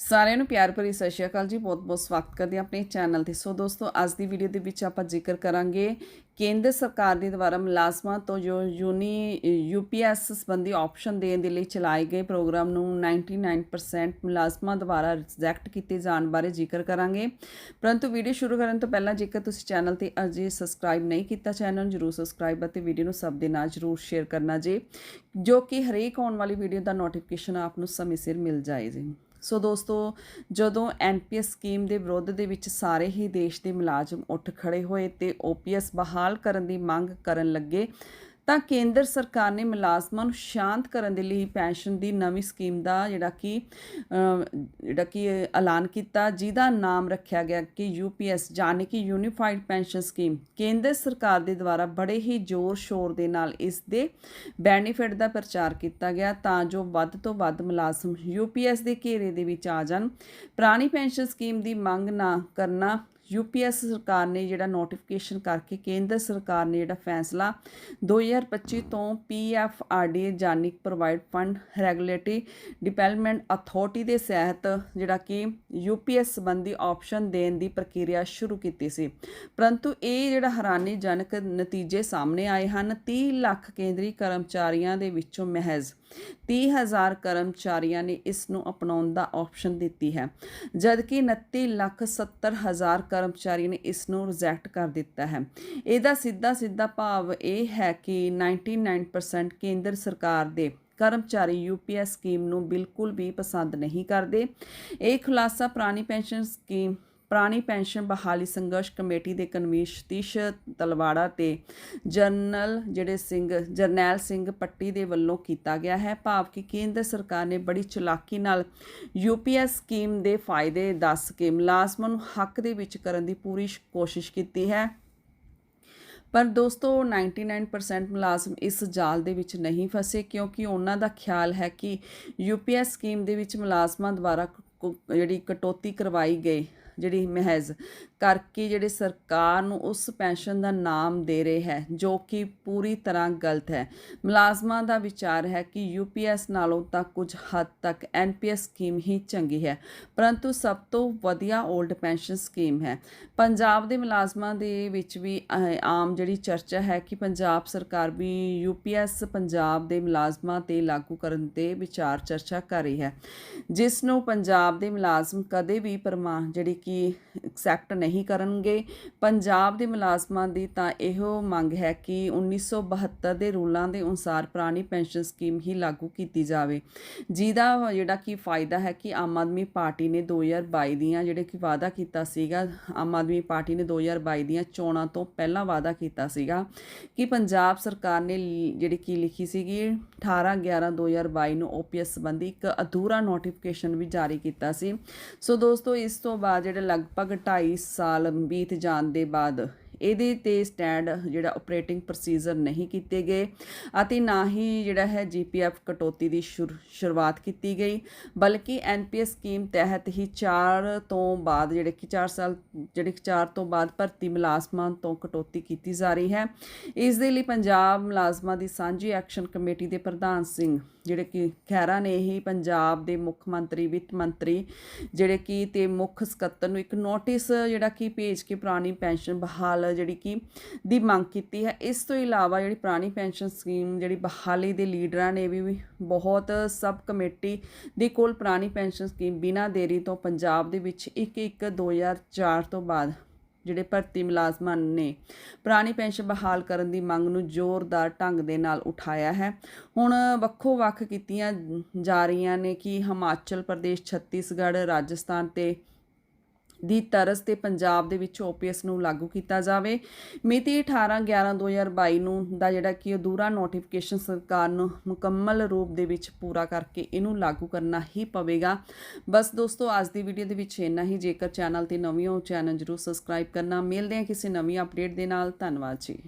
ਸਾਰਿਆਂ ਨੂੰ ਪਿਆਰ ਭਰੀ ਸਤਿ ਸ਼੍ਰੀ ਅਕਾਲ ਜੀ। ਬਹੁਤ-ਬਹੁਤ ਸਵਾਗਤ ਕਰਦੇ ਹਾਂ ਆਪਣੇ ਚੈਨਲ ਤੇ। ਸੋ ਦੋਸਤੋ, ਅੱਜ ਦੀ ਵੀਡੀਓ ਦੇ ਵਿੱਚ ਆਪਾਂ ਜ਼ਿਕਰ ਕਰਾਂਗੇ ਕੇਂਦਰ ਸਰਕਾਰ ਦੇ ਦੁਆਰਾ ਮੁਲਾਜ਼ਮਾਂ ਤੋਂ ਜੋ ਯੂਨੀ ਯੂਪੀਐਸ ਸੰਬੰਧੀ ਆਪਸ਼ਨ ਦੇਣ ਦੇ ਲਈ ਚਲਾਏ ਗਏ ਪ੍ਰੋਗਰਾਮ ਨੂੰ 99% ਮੁਲਾਜ਼ਮਾਂ ਦੁਆਰਾ ਰਿਜੈਕਟ ਕੀਤੇ ਜਾਣ ਬਾਰੇ ਜ਼ਿਕਰ ਕਰਾਂਗੇ। ਪਰੰਤੂ ਵੀਡੀਓ ਸ਼ੁਰੂ ਕਰਨ ਤੋਂ ਪਹਿਲਾਂ ਜੇਕਰ ਤੁਸੀਂ ਚੈਨਲ ਤੇ ਅਜੇ ਸਬਸਕ੍ਰਾਈਬ ਨਹੀਂ ਕੀਤਾ, ਚੈਨਲ ਨੂੰ ਜਰੂਰ ਸਬਸਕ੍ਰਾਈਬ ਅਤੇ ਵੀਡੀਓ ਨੂੰ ਸਭ ਦੇ ਨਾਲ ਜਰੂਰ ਸ਼ੇਅਰ ਕਰਨਾ ਜੀ, ਜੋ ਕਿ ਹਰੇਕ ਆਉਣ ਵਾਲੀ ਵੀਡੀਓ ਦਾ ਨੋਟੀਫਿਕੇਸ਼ਨ ਆਪ ਨੂੰ ਸਮੇਂ ਸਿਰ ਮਿਲ ਜਾਏ ਜੀ। ਸੋ ਦੋਸਤੋ, ਜਦੋਂ ਐਨਪੀਐਸ ਸਕੀਮ ਦੇ ਵਿਰੋਧ ਦੇ ਵਿੱਚ ਸਾਰੇ ਹੀ ਦੇਸ਼ ਦੇ ਮੁਲਾਜ਼ਮ ਉੱਠ ਖੜੇ ਹੋਏ ਤੇ ਓਪੀਐਸ ਬਹਾਲ ਕਰਨ ਦੀ ਮੰਗ ਕਰਨ ਲੱਗੇ ਤਾਂ ਕੇਂਦਰ ਸਰਕਾਰ ਨੇ ਮੁਲਾਜ਼ਮਾਂ ਨੂੰ ਸ਼ਾਂਤ ਕਰਨ ਦੇ ਲਈ ਪੈਨਸ਼ਨ ਦੀ ਨਵੀਂ ਸਕੀਮ ਦਾ ਜਿਹੜਾ ਕਿ ਜਿਹੜਾ ਕਿ ਐਲਾਨ ਕੀਤਾ, ਜਿਹਦਾ ਨਾਮ ਰੱਖਿਆ ਗਿਆ ਕਿ ਯੂਪੀਐਸ ਯਾਨੀ ਕਿ ਯੂਨੀਫਾਈਡ ਪੈਨਸ਼ਨ ਸਕੀਮ। ਕੇਂਦਰ ਸਰਕਾਰ ਦੇ ਦੁਆਰਾ ਬੜੇ ਹੀ ਜ਼ੋਰ ਸ਼ੋਰ ਦੇ ਨਾਲ ਇਸ ਦੇ ਬੈਨੀਫਿਟ ਦਾ ਪ੍ਰਚਾਰ ਕੀਤਾ ਗਿਆ ਤਾਂ ਜੋ ਵੱਧ ਤੋਂ ਵੱਧ ਮੁਲਾਜ਼ਮ ਯੂਪੀਐਸ ਦੇ ਘੇਰੇ ਦੇ ਵਿੱਚ ਆ ਜਾਣ। ਪੁਰਾਣੀ ਪੈਨਸ਼ਨ ਸਕੀਮ ਦੀ ਮੰਗ ਨਾ ਕਰਨਾ ਯੂਪੀਐਸ ਸਰਕਾਰ ਨੇ ਜਿਹੜਾ ਨੋਟੀਫਿਕੇਸ਼ਨ ਕਰਕੇ ਕੇਂਦਰ ਸਰਕਾਰ ਨੇ ਜਿਹੜਾ ਫੈਸਲਾ 2025 ਤੋਂ PFRD ਜਾਨਿਕ provide fund regulatory development authority ਦੇ ਸਹਿਤ ਜਿਹੜਾ ਕਿ ਯੂਪੀਐਸ ਸੰਬੰਧੀ ਆਪਸ਼ਨ ਦੇਣ ਦੀ ਪ੍ਰਕਿਰਿਆ ਸ਼ੁਰੂ ਕੀਤੀ ਸੀ। ਪਰੰਤੂ ਇਹ ਜਿਹੜਾ ਹੈਰਾਨੀਜਨਕ ਨਤੀਜੇ ਸਾਹਮਣੇ ਆਏ ਹਨ। 30 ਲੱਖ ਕੇਂਦਰੀ ਕਰਮਚਾਰੀਆਂ ਦੇ ਵਿੱਚੋਂ ਮਹਿਜ਼ 30000 ਕਰਮਚਾਰੀਆਂ ਨੇ ਇਸ ਨੂੰ ਅਪਣਾਉਣ ਦਾ ਆਪਸ਼ਨ ਦਿੱਤੀ ਹੈ। ਜਦਕਿ 29 ਲੱਖ 70 ਕਰਮਚਾਰੀ ਨੇ ਇਸ ਨੂੰ ਰਿਜੈਕਟ ਕਰ ਦਿੱਤਾ ਹੈ। ਇਹਦਾ ਸਿੱਧਾ ਸਿੱਧਾ ਭਾਵ ਇਹ ਹੈ ਕਿ 99% ਕੇਂਦਰ ਸਰਕਾਰ ਦੇ ਕਰਮਚਾਰੀ ਯੂਪੀਐਸ ਸਕੀਮ ਨੂੰ ਬਿਲਕੁਲ ਵੀ ਪਸੰਦ ਨਹੀਂ ਕਰਦੇ। ਇਹ ਖੁਲਾਸਾ ਪੁਰਾਣੀ ਪੈਨਸ਼ਨ ਸਕੀਮ ਪੁਰਾਣੀ ਪੈਨਸ਼ਨ ਬਹਾਲੀ ਸੰਘਰਸ਼ ਕਮੇਟੀ ਦੇ ਕਨਵੀਨਰ ਸਤੀਸ਼ ਤਲਵਾੜਾ ਤੇ ਜਨਰਲ ਜਿਹੜੇ ਸਿੰਘ, ਜਰਨੈਲ ਸਿੰਘ ਪੱਟੀ ਦੇ ਵੱਲੋਂ ਕੀਤਾ ਗਿਆ ਹੈ ਭਾਵ ਕਿ ਕੇਂਦਰ ਸਰਕਾਰ ਨੇ ਬੜੀ ਚਲਾਕੀ ਨਾਲ ਯੂਪੀਐਸ ਸਕੀਮ ਦੇ ਫਾਇਦੇ ਦੱਸ ਕੇ ਮੁਲਾਜ਼ਮਾਂ ਨੂੰ ਹੱਕ ਦੇ ਵਿੱਚ ਕਰਨ ਦੀ ਪੂਰੀ ਸ਼- ਕੋਸ਼ਿਸ਼ ਕੀਤੀ ਹੈ। ਪਰ ਦੋਸਤੋ 99% ਮੁਲਾਜ਼ਮ ਇਸ ਜਾਲ ਦੇ ਵਿੱਚ ਨਹੀਂ ਫਸੇ ਕਿਉਂਕਿ ਉਹਨਾਂ ਦਾ ਖਿਆਲ ਹੈ ਕਿ ਯੂਪੀਐਸ ਸਕੀਮ ਦੇ ਵਿੱਚ ਮੁਲਾਜ਼ਮਾਂ ਦੁਆਰਾ ਜਿਹੜੀ ਕਟੌਤੀ ਕਰਵਾਈ ਗਈ। ਜਿਹੜੀ ਮਹਿਜ਼ ਕਰਕੇ ਜਿਹੜੇ ਸਰਕਾਰ ਨੂੰ ਉਸ ਪੈਨਸ਼ਨ ਦਾ ਨਾਮ ਦੇ ਰਹੇ ਹੈ, ਜੋ ਕਿ ਪੂਰੀ ਤਰ੍ਹਾਂ ਗਲਤ ਹੈ। ਮੁਲਾਜ਼ਮਾਂ ਦਾ ਵਿਚਾਰ ਹੈ ਕਿ ਯੂਪੀਐਸ ਨਾਲੋਂ ਤਾਂ ਕੁਝ ਹੱਦ ਤੱਕ ਐਨਪੀਐਸ ਸਕੀਮ ਹੀ ਚੰਗੀ ਹੈ, ਪਰੰਤੂ ਸਭ ਤੋਂ ਵਧੀਆ 올ਡ ਪੈਨਸ਼ਨ ਸਕੀਮ ਹੈ। ਪੰਜਾਬ ਦੇ ਮੁਲਾਜ਼ਮਾਂ ਦੇ ਵਿੱਚ ਵੀ ਆਮ ਜਿਹੜੀ ਚਰਚਾ ਹੈ ਕਿ ਪੰਜਾਬ ਸਰਕਾਰ ਵੀ ਯੂਪੀਐਸ ਪੰਜਾਬ ਦੇ ਮੁਲਾਜ਼ਮਾਂ ਤੇ ਲਾਗੂ ਕਰਨ ਤੇ ਵਿਚਾਰ ਚਰਚਾ ਕਰ ਰਹੀ ਹੈ। ਜਿਸ ਨੂੰ ਪੰਜਾਬ ਦੇ ਮੁਲਾਜ਼ਮ ਕਦੇ ਵੀ ਪਰਮਾ, ਜਿਹੜੀ ਕਿ ਐਕਸੈਪਟ ਨਹੀਂ ਕਰਨਗੇ। ਪੰਜਾਬ ਦੇ ਮੁਲਾਜ਼ਮਾਂ ਦੀ ਤਾਂ ਇਹੋ ਮੰਗ ਹੈ ਕਿ 1972 ਦੇ ਰੂਲਾਂ ਦੇ ਅਨੁਸਾਰ ਪੁਰਾਣੀ ਪੈਨਸ਼ਨ ਸਕੀਮ ਹੀ ਲਾਗੂ ਕੀਤੀ ਜਾਵੇ। ਜਿਹਦਾ ਜਿਹੜਾ ਕਿ ਫਾਇਦਾ ਹੈ ਕਿ ਆਮ ਆਦਮੀ ਪਾਰਟੀ ਨੇ 2022 ਦੀਆਂ ਜਿਹੜੇ ਕਿ ਵਾਅਦਾ ਕੀਤਾ ਸੀਗਾ, ਆਮ ਆਦਮੀ ਪਾਰਟੀ ਨੇ 2022 ਦੀਆਂ ਚੋਣਾਂ ਤੋਂ ਪਹਿਲਾਂ ਵਾਅਦਾ ਕੀਤਾ ਸੀਗਾ ਕਿ ਪੰਜਾਬ ਸਰਕਾਰ ਨੇ ਲ- ਜਿਹੜੀ ਕੀ ਲਿਖੀ ਸੀਗੀ 18 11 2022 ਨੂੰ ਓਪੀਐਸ ਸੰਬੰਧੀ ਇੱਕ ਅਧੂਰਾ ਨੋਟੀਫਿਕੇਸ਼ਨ ਵੀ ਜਾਰੀ ਕੀਤਾ ਸੀ। ਸੋ ਦੋਸਤੋ, ਇਸ ਤੋਂ ਬਾਅਦ ਜਿਹੜੇ ਲਗਭਗ 2.5 ਸਾਲ ਬੀਤ ਜਾਣ ਦੇ ਬਾਅਦ ਇਹਦੇ ਤੇ ਸਟੈਂਡ ਜਿਹੜਾ ਆਪਰੇਟਿੰਗ ਪ੍ਰੋਸੀਜਰ ਨਹੀਂ ਕੀਤੇ ਗਏ ਅਤੇ ਨਾ ਹੀ ਜਿਹੜਾ ਹੈ ਜੀਪੀਐਫ ਕਟੌਤੀ ਦੀ ਸ਼ੁਰ- ਸ਼ੁਰੂਆਤ ਕੀਤੀ ਗਈ, ਬਲਕਿ ਐਨਪੀਐਸ ਸਕੀਮ ਤਹਿਤ ਹੀ 4 ਤੋਂ ਬਾਅਦ ਜਿਹੜੇ ਕਿ 4 ਸਾਲ ਜਿਹੜੇ ਕਿ 4 ਤੋਂ ਬਾਅਦ ਭਰਤੀ ਮੁਲਾਜ਼ਮਾਂ ਤੋਂ ਕਟੌਤੀ ਕੀਤੀ ਜਾ ਰਹੀ ਹੈ। ਇਸ ਦੇ ਲਈ ਪੰਜਾਬ ਮੁਲਾਜ਼ਮਾਂ ਦੀ ਸਾਂਝੀ ਐਕਸ਼ਨ ਕਮੇਟੀ ਦੇ ਪ੍ਰਧਾਨ ਸਿੰਘ ਜਿਹੜੇ ਕਿ ਖਹਿਰਾ ਨੇ ਹੀ ਪੰਜਾਬ ਦੇ ਮੁੱਖ ਮੰਤਰੀ, ਵਿੱਤ ਮੰਤਰੀ ਜਿਹੜੇ ਕਿ ਤੇ ਮੁੱਖ ਸਕੱਤਰ ਨੂੰ ਇੱਕ ਨੋਟਿਸ ਜਿਹੜਾ ਕਿ ਭੇਜ ਕੇ ਪੁਰਾਣੀ ਪੈਨਸ਼ਨ ਬਹਾਲ ਜਿਹੜੀ ਕਿ ਦੀ ਮੰਗ ਕੀਤੀ ਹੈ। ਇਸ ਤੋਂ ਇਲਾਵਾ ਜਿਹੜੀ ਪੁਰਾਣੀ ਪੈਨਸ਼ਨ ਸਕੀਮ ਜਿਹੜੀ ਬਹਾਲੀ ਦੇ ਲੀਡਰਾਂ ਨੇ ਵੀ ਵੀ ਬਹੁਤ ਸਬ ਕਮੇਟੀ ਦੇ ਕੋਲ ਪੁਰਾਣੀ ਪੈਨਸ਼ਨ ਸਕੀਮ ਬਿਨਾਂ ਦੇਰੀ ਤੋਂ ਪੰਜਾਬ ਦੇ ਵਿੱਚ 1 1 2004 ਤੋਂ ਬਾਅਦ ਜਿਹੜੇ ਭਰਤੀ ਮੁਲਾਜ਼ਮਾਂ ਨੇ, ਪੁਰਾਣੀ ਪੈਨਸ਼ਨ ਬਹਾਲ ਕਰਨ ਦੀ ਮੰਗ ਨੂੰ ਜ਼ੋਰਦਾਰ ਢੰਗ ਦੇ ਨਾਲ ਉਠਾਇਆ ਹੈ। ਹੁਣ ਵੱਖੋ ਵੱਖ ਕੀਤੀਆਂ ਜਾ ਰਹੀਆਂ ਨੇ ਕਿ ਹਿਮਾਚਲ ਪ੍ਰਦੇਸ਼, ਛੱਤੀਸਗੜ੍ਹ, ਰਾਜਸਥਾਨ ਤੇ ਦੀ ਤਰਜ਼ ਤੇ ਪੰਜਾਬ ਦੇ ਵਿੱਚ ਓਪੀਐਸ ਨੂੰ ਲਾਗੂ ਕੀਤਾ ਜਾਵੇ। ਮਿਤੀ 18 11 2022 ਨੂੰ ਦਾ ਜਿਹੜਾ ਕਿ ਅਧੂਰਾ ਨੋਟੀਫਿਕੇਸ਼ਨ ਸਰਕਾਰ ਨੂੰ ਮੁਕੰਮਲ ਰੂਪ ਦੇ ਵਿੱਚ ਪੂਰਾ ਕਰਕੇ ਇਹਨੂੰ ਲਾਗੂ ਕਰਨਾ ਹੀ ਪਵੇਗਾ। ਬਸ ਦੋਸਤੋ, ਅੱਜ ਦੀ ਵੀਡੀਓ ਦੇ ਵਿੱਚ ਇੰਨਾ ਹੀ। ਜੇਕਰ ਚੈਨਲ ਤੇ ਨਵੀਂ ਹੋ ਚੈਨਲ ਜਰੂਰ ਸਬਸਕ੍ਰਾਈਬ ਕਰਨਾ। ਮਿਲਦੇ ਹਾਂ ਕਿਸੇ ਨਵੀਂ ਅਪਡੇਟ ਦੇ ਨਾਲ। ਧੰਨਵਾਦ ਜੀ।